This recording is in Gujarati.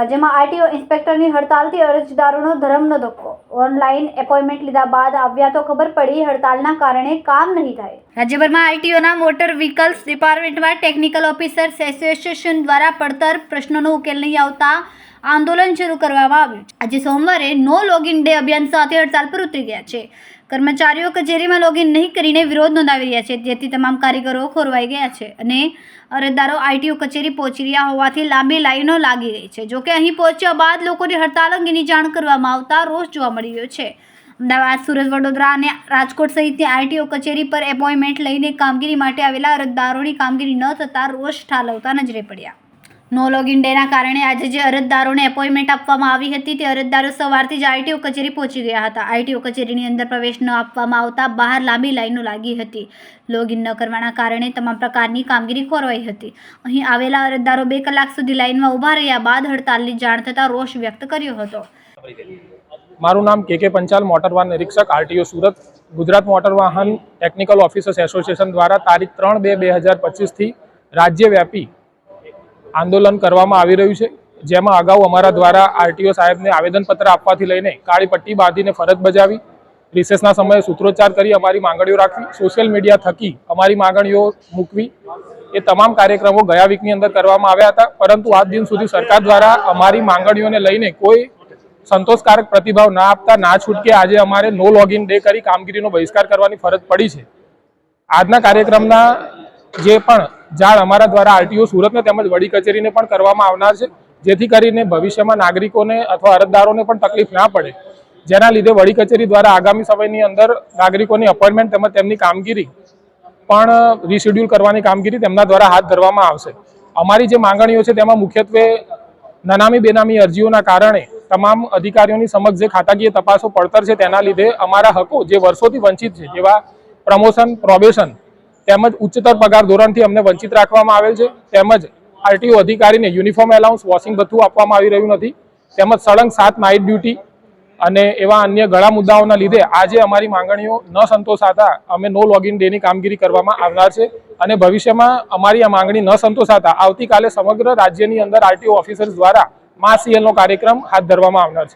રાજ્યમાં આરટીઓ ઇન્સ્પેક્ટરની હડતાલથી અરજદારોનો ધર્મનો ધક્કો. ઓનલાઈન એપોઇન્ટમેન્ટ લીધા બાદ આવ્યા તો ખબર પડી, હડતાલના કારણે કામ નહીં થાય. રાજ્યભરમાં આરટીઓના મોટર વ્હીકલ્સ ડિપાર્ટમેન્ટમાં ટેકનિકલ ઓફિસર્સ એસોસિએશન દ્વારા પડતર પ્રશ્નોનો ઉકેલ નહીં આવતા આંદોલન શરૂ કરવામાં આવ્યું આજે સોમવારે નો લોગિન ડે અભિયાન સાથે હડતાલ પર ઉતરી ગયા છે. કર્મચારીઓ કચેરીમાં લોગિન નહીં કરીને વિરોધ નોંધાવી રહ્યા છે. જેથી તમામ કારીગરો ખોરવાઈ ગયા છે અને અરજદારો આઈટીઓ કચેરી પહોંચી રહ્યા હોવાથી લાંબી લાઈનો લાગી રહી છે. જોકે અહીં પહોંચ્યા બાદ લોકોની હડતાલ અંગેની જાણ કરવામાં આવતા રોષ જોવા મળી રહ્યો છે. અમદાવાદ, સુરત, વડોદરા અને રાજકોટ સહિતની આઈટીઓ કચેરી પર એપોઇન્ટમેન્ટ લઈને કામગીરી માટે આવેલા અરજદારોની કામગીરી ન થતાં રોષ ઠાલવતા નજરે પડ્યા. નો લોગિન ડેના કારણે આજે જે અરજદારોને એપોઇન્ટમેન્ટ આપવામાં આવી હતી તે અરજદારો સવારથી જ આઈટીઓ કચેરી પહોંચી ગયા હતા. આઈટીઓ કચેરીની અંદર પ્રવેશ ન આપવામાં આવતા બહાર લાંબી લાઈનો લાગી હતી. લોગિન ન કરવાના કારણે તમામ પ્રકારની કામગીરી ખોરવાઈ હતી. અહીં આવેલા અરજદારો બે કલાક સુધી લાઈનમાં ઊભા રહ્યા બાદ હડતાલની જાણ થતાં રોષ વ્યક્ત કર્યો હતો. મારું નામ કે કે પંચાલ મોટર વાહન નિરીક્ષક, આરટીઓ સુરત, ગુજરાત મોટર વાહન ટેકનિકલ ઓફિસર્સ એસોસિએશન દ્વારા તારીખ ત્રણ બે બે હજાર પચીસથી રાજ્યવ્યાપી આંદોલન કરવામાં આવી રહ્યું છે. જેમાં અગાઉ અમારા દ્વારા આરટીઓ સાહેબને આવેદનપત્ર આપવાથી લઈને કાળી પટ્ટી બાંધીને ફરજ બજાવી, રિસેસના સમયે સૂત્રોચ્ચાર કરી અમારી માંગણીઓ રાખવી સોશિયલ મીડિયા થકી અમારી માંગણીઓ મૂકવી. એ તમામ કાર્યક્રમો ગયા વીકની અંદર કરવામાં આવ્યા હતા. પરંતુ આજ દિન સુધી સરકાર દ્વારા અમારી માંગણીઓને લઈને કોઈ સંતોષકારક પ્રતિભાવ ના આપતા, ના છૂટકે આજે અમારે નો લોગિન ડે કરી કામગીરીનો બહિષ્કાર કરવાની ફરજ પડી છે. આજના કાર્યક્રમના જે પણ જાણ અમારા દ્વારા આરટીઓ સુરતને તેમજ વડી કચેરીને પણ કરવામાં આવનાર છે, જેથી કરીને ભવિષ્યમાં નાગરિકોને અથવા અરજદારોને પણ તકલીફ ના પડે. જેના લીધે વડી કચેરી દ્વારા આગામી સમયની અંદર નાગરિકોની અપોઇન્ટમેન્ટ તેમજ તેમની કામગીરી પણ રિશેડ્યુલ કરવાની કામગીરી તેમના દ્વારા હાથ ધરવામાં આવશે. અમારી જે માંગણીઓ છે તેમાં મુખ્યત્વે નનામી બેનામી અરજીઓના કારણે તમામ અધિકારીઓની સમક્ષ જે ખાતાકીય તપાસો પડતર છે તેના લીધે અમારા હકો જે વર્ષોથી વંચિત છે, જેવા પ્રમોશન પ્રોબેશન તેમજ ઉચ્ચતર પગાર ધોરણથી અમને વંચિત રાખવામાં આવેલ છે. તેમજ આરટીઓ અધિકારીને યુનિફોર્મ એલાઉન્સ, વોશિંગ ભથ્થું આપવામાં આવી રહ્યું નથી. તેમજ સળંગ સાત નાઇટ ડ્યુટી અને એવા અન્ય ઘણા મુદ્દાઓના લીધે આજે અમારી માંગણીઓ ન સંતોષાતા અમે નો લોગિન ડેની કામગીરી કરવામાં આવનાર છે અને ભવિષ્યમાં અમારી આ માંગણી ન સંતોષાતા આવતીકાલે સમગ્ર રાજ્યની અંદર આરટીઓ ઓફિસર્સ દ્વારા મા સીએલનો કાર્યક્રમ હાથ ધરવામાં આવનાર છે.